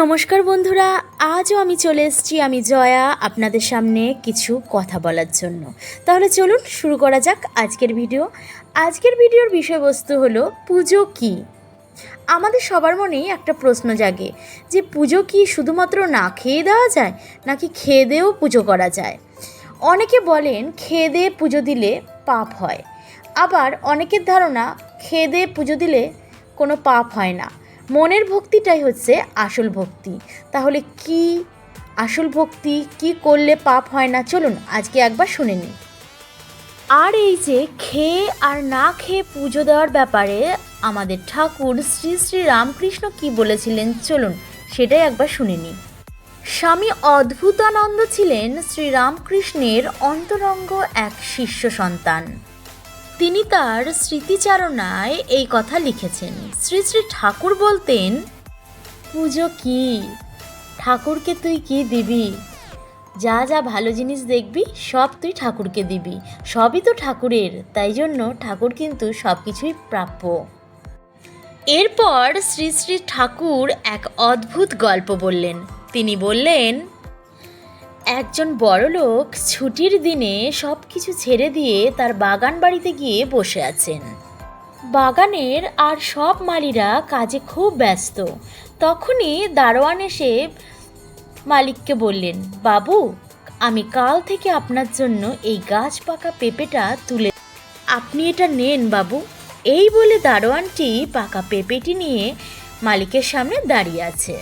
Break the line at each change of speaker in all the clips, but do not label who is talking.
নমস্কার বন্ধুরা, আজও আমি চলে এসেছি আমি জয়া আপনাদের সামনে কিছু কথা বলার জন্য। তাহলে চলুন শুরু করা যাক আজকের ভিডিও। আজকের ভিডিওর বিষয়বস্তু হলো, পুজো কী? আমাদের সবার মনেই একটা প্রশ্ন জাগে যে, পুজো কি শুধুমাত্র না খেয়ে দেওয়া যায়, নাকি খেয়ে দিয়েও পুজো করা যায়? অনেকে বলেন খেয়ে দিয়ে পুজো দিলে পাপ হয়। আবার অনেকের ধারণা খেয়ে দিয়ে পুজো দিলে কোনো পাপ হয় না। মনের ভক্তিটাই হচ্ছে আসল ভক্তি। তাহলে কি আসল ভক্তি, কি করলে পাপ হয় না? চলুন, আজকে একবার শুনে নিই। আর এই যে খেয়ে আর না খেয়ে পুজো দেওয়ার ব্যাপারে আমাদের ঠাকুর শ্রী শ্রী রামকৃষ্ণ কি বলেছিলেন চলুন, সেটাই একবার শুনে নিই। স্বামী অদ্ভুতানন্দ ছিলেন শ্রীরামকৃষ্ণের অন্তরঙ্গ এক শিষ্য সন্তান। তিনি তার স্মৃতিচারণায় এই কথা লিখেছেন। শ্রী শ্রী ঠাকুর বলতেন, পুজো কি? ঠাকুরকে তুই কি দিবি? যা যা ভালো জিনিস দেখবি, সব তুই ঠাকুরকে দিবি। সবই তো ঠাকুরের, তাই জন্য ঠাকুর কিন্তু সব কিছুই প্রাপ্য। এরপর শ্রী শ্রী ঠাকুর এক অদ্ভুত গল্প বললেন। তিনি বললেন একজন বড়লোক ছুটির দিনে সব কিছু ছেড়ে দিয়ে তার বাগান বাড়িতে গিয়ে বসে আছেন। বাগানের আর সব মালিরা কাজে খুব ব্যস্ত। তখনই দারোয়ান এসে মালিককে বললেন, বাবু, আমি কাল থেকে আপনার জন্য এই গাছ পাকা পেঁপেটা তুলে আপনি এটা নেন বাবু। এই বলে দারোয়ানটি পাকা পেঁপেটি নিয়ে মালিকের সামনে দাঁড়িয়ে আছে।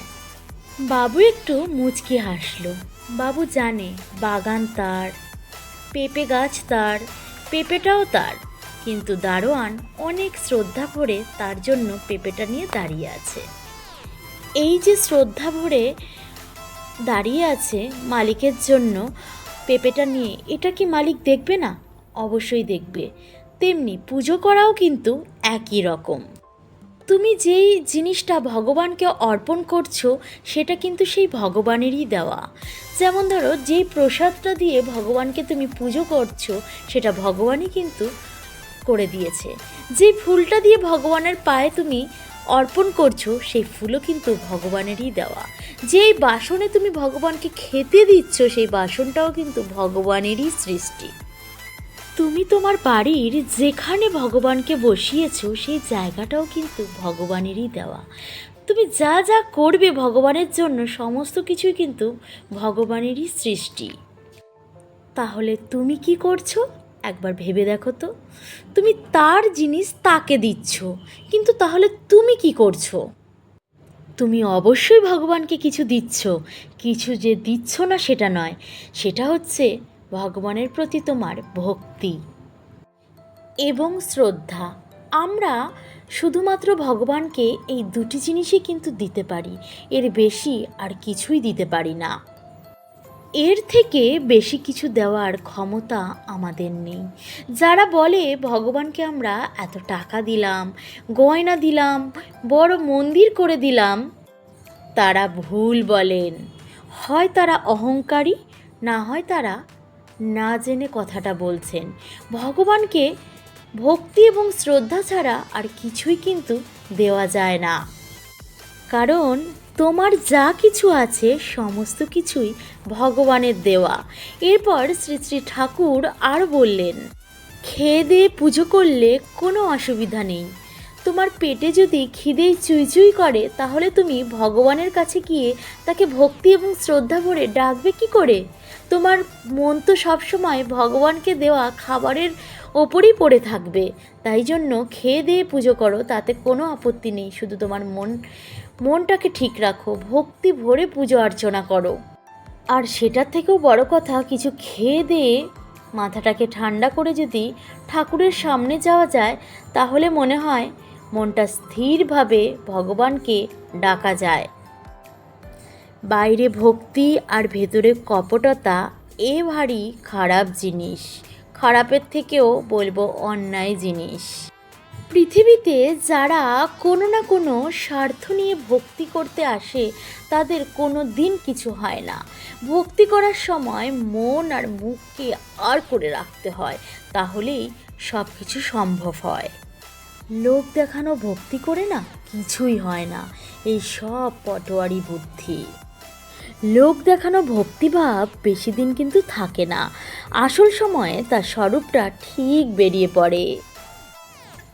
বাবু একটু মুচকি হাসলো। বাবু জানে, বাগান তার, পেঁপে গাছ তার, পেঁপেটাও তার। কিন্তু দারোয়ান অনেক শ্রদ্ধা ভরে তার জন্য পেঁপেটা নিয়ে দাঁড়িয়ে আছে। এই যে শ্রদ্ধা ভরে দাঁড়িয়ে আছে মালিকের জন্য পেঁপেটা নিয়ে, এটা কি মালিক দেখবে না? অবশ্যই দেখবে। তেমনি পুজো করাও কিন্তু একই রকম। তুমি যেই জিনিসটা ভগবানকে অর্পণ করছ, সেটা কিন্তু সেই ভগবানেরই দেওয়া। যেমন ধরো, যেই প্রসাদটা দিয়ে ভগবানকে তুমি পুজো করছ, সেটা ভগবানই কিন্তু করে দিয়েছে। যে ফুলটা দিয়ে ভগবানের পায়ে তুমি অর্পণ করছ, সেই ফুলও কিন্তু ভগবানেরই দেওয়া। যেই বাসনে তুমি ভগবানকে খেতে দিচ্ছ, সেই বাসনটাও কিন্তু ভগবানেরই সৃষ্টি। তুমি তোমার বাড়ির যেখানে ভগবানকে বসিয়েছো, সেই জায়গাটাও কিন্তু ভগবানেরই দেওয়া। তুমি যা যা করবে ভগবানের জন্য, সমস্ত কিছুই কিন্তু ভগবানেরই সৃষ্টি। তাহলে তুমি কি করছ? একবার ভেবে দেখো তো। তুমি তার জিনিস তাকে দিচ্ছ, কিন্তু তাহলে তুমি কি করছ? তুমি অবশ্যই ভগবানকে কিছু দিচ্ছ। কিছু যে দিচ্ছ না, সেটা নয়। সেটা হচ্ছে ভগবানের প্রতি তোমার ভক্তি এবং শ্রদ্ধা। আমরা শুধুমাত্র ভগবানকে এই দুটি জিনিসই কিন্তু দিতে পারি। এর বেশি আর কিছুই দিতে পারি না। এর থেকে বেশি কিছু দেওয়ার ক্ষমতা আমাদের নেই। যারা বলে, ভগবানকে আমরা এত টাকা দিলাম, গয়না দিলাম, বড় মন্দির করে দিলাম, তারা ভুল বলেন। হয় তারা অহংকারী, না হয় তারা না জেনে কথাটা বলছেন। ভগবানকে ভক্তি এবং শ্রদ্ধা ছাড়া আর কিছুই কিন্তু দেওয়া যায় না। কারণ তোমার যা কিছু আছে, সমস্ত কিছুই ভগবানের দেওয়া। এরপর শ্রী শ্রী ঠাকুর আর বললেন, খেয়ে দিয়ে পুজো করলে কোনো অসুবিধা নেই। তোমার পেটে যদি খিদেই চুই চুই করে, তাহলে তুমি ভগবানের কাছে গিয়ে তাকে ভক্তি এবং শ্রদ্ধা ভরে ডাকবে কি করে? তোমার মন তো সবসময় ভগবানকে দেওয়া খাবারের ওপরই পড়ে থাকবে। তাই জন্য খেয়ে দিয়ে পুজো করো, তাতে কোনো আপত্তি নেই। শুধু তোমার মন, মনটাকে ঠিক রাখো, ভক্তি ভরে পুজো অর্চনা করো। আর সেটার থেকেও বড় কথা, কিছু খেয়ে দিয়ে মাথাটাকে ঠান্ডা করে যদি ঠাকুরের সামনে যাওয়া যায়, তাহলে মনে হয় মনটা স্থিরভাবে ভগবানকে ডাকা যায়। বাইরে ভক্তি আর ভেতরে কপটতা, এ ভারী খারাপ জিনিস। খারাপের থেকেও বলব অন্যায় জিনিস। পৃথিবীতে যারা কোনো না কোনো স্বার্থ নিয়ে ভক্তি করতে আসে, তাদের কোনো দিন কিছু হয় না। ভক্তি করার সময় মন আর মুখকে আর করে রাখতে হয়, তাহলেই সব কিছু সম্ভব হয়। লোক দেখানো ভক্তি করে না, কিছুই হয় না। এই সব পটোয়ারি বুদ্ধি। লোক দেখানো ভক্তিভাব বেশি দিন কিন্তু থাকে না। আসল সময়ে তার স্বরূপটা ঠিক বেরিয়ে পড়ে।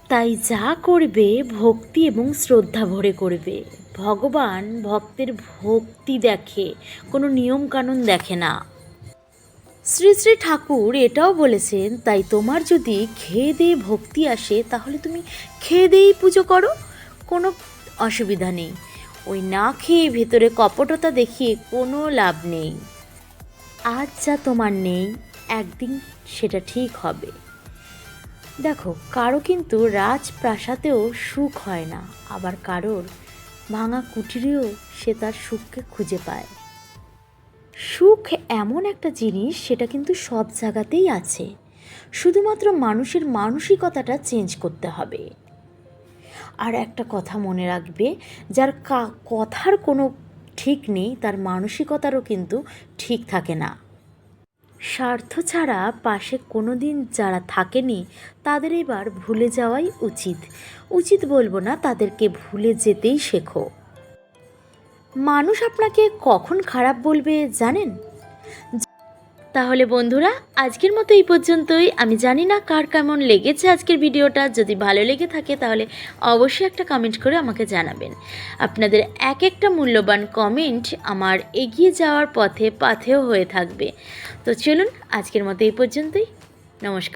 তাই যা করবে ভক্তি এবং শ্রদ্ধা ভরে করবে। ভগবান ভক্তের ভক্তি দেখে, কোনো নিয়মকানুন দেখে না। শ্রী শ্রী ঠাকুর এটাও বলেছেন, তাই তোমার যদি খেয়ে দিয়ে ভক্তি আসে, তাহলে তুমি খেয়ে দিয়েই পুজো করো। কোনো অসুবিধা নেই। ওই না খেয়ে ভেতরে কপটতা দেখিয়ে কোনো লাভ নেই। আজ যা তোমার নেই, একদিন সেটা ঠিক হবে। দেখো, কারও কিন্তু রাজপ্রাসাদেও সুখ হয় না, আবার কারোর ভাঙা কুটিরেও সে তার সুখকে খুঁজে পায়। সুখ এমন একটা জিনিস, সেটা কিন্তু সব জায়গাতেই আছে। শুধুমাত্র মানুষের মানসিকতাটা চেঞ্জ করতে হবে। আর একটা কথা মনে রাখবে, যার কথার কোনো ঠিক নেই, তার মানসিকতারও কিন্তু ঠিক থাকে না। স্বার্থ ছাড়া পাশে কোনো দিন যারা থাকেনি, তাদের এবার ভুলে যাওয়াই উচিত। উচিত বলব না, তাদেরকে ভুলে যেতেই শেখো। মানুষ আপনাকে কখন খারাপ বলবে জানেন? তাহলে বন্ধুরা, আজকের মতো এই পর্যন্তই। আমি জানি না কার কেমন লেগেছে আজকের ভিডিওটা। যদি ভালো লেগে থাকে তাহলে অবশ্যই একটা কমেন্ট করে আমাকে জানাবেন। আপনাদের এক একটা মূল্যবান কমেন্ট আমার এগিয়ে যাওয়ার পথে, পাথেও হয়ে থাকবে। তো চলুন, আজকের মতো এই পর্যন্তই। নমস্কার।